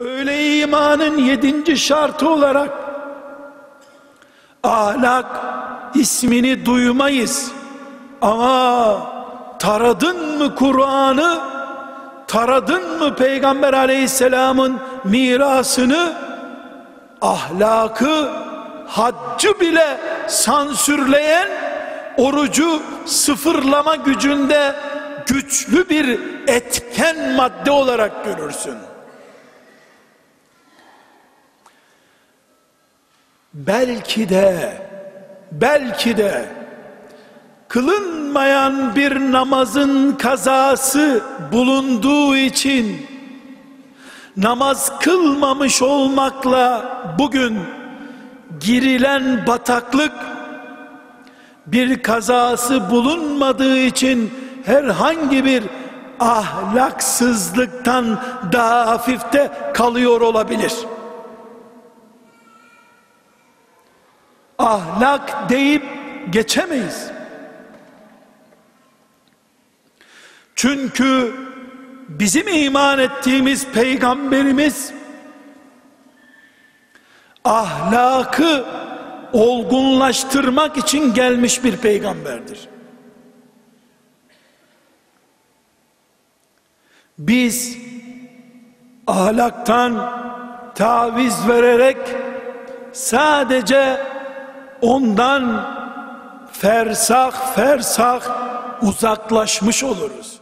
Öyle imanın yedinci şartı olarak ahlak ismini duymayız. Ama taradın mı Kur'an'ı, taradın mı Peygamber aleyhisselamın mirasını, ahlakı, haccı bile sansürleyen, orucu sıfırlama gücünde güçlü bir etken madde olarak görürsün. Belki de belki de kılınmayan bir namazın kazası bulunduğu için namaz kılmamış olmakla bugün girilen bataklık bir kazası bulunmadığı için herhangi bir ahlaksızlıktan daha hafifte kalıyor olabilir.'' Ahlak deyip geçemeyiz. Çünkü bizim iman ettiğimiz peygamberimiz ahlakı olgunlaştırmak için gelmiş bir peygamberdir. Biz ahlaktan taviz vererek sadece ondan fersah fersah uzaklaşmış oluruz.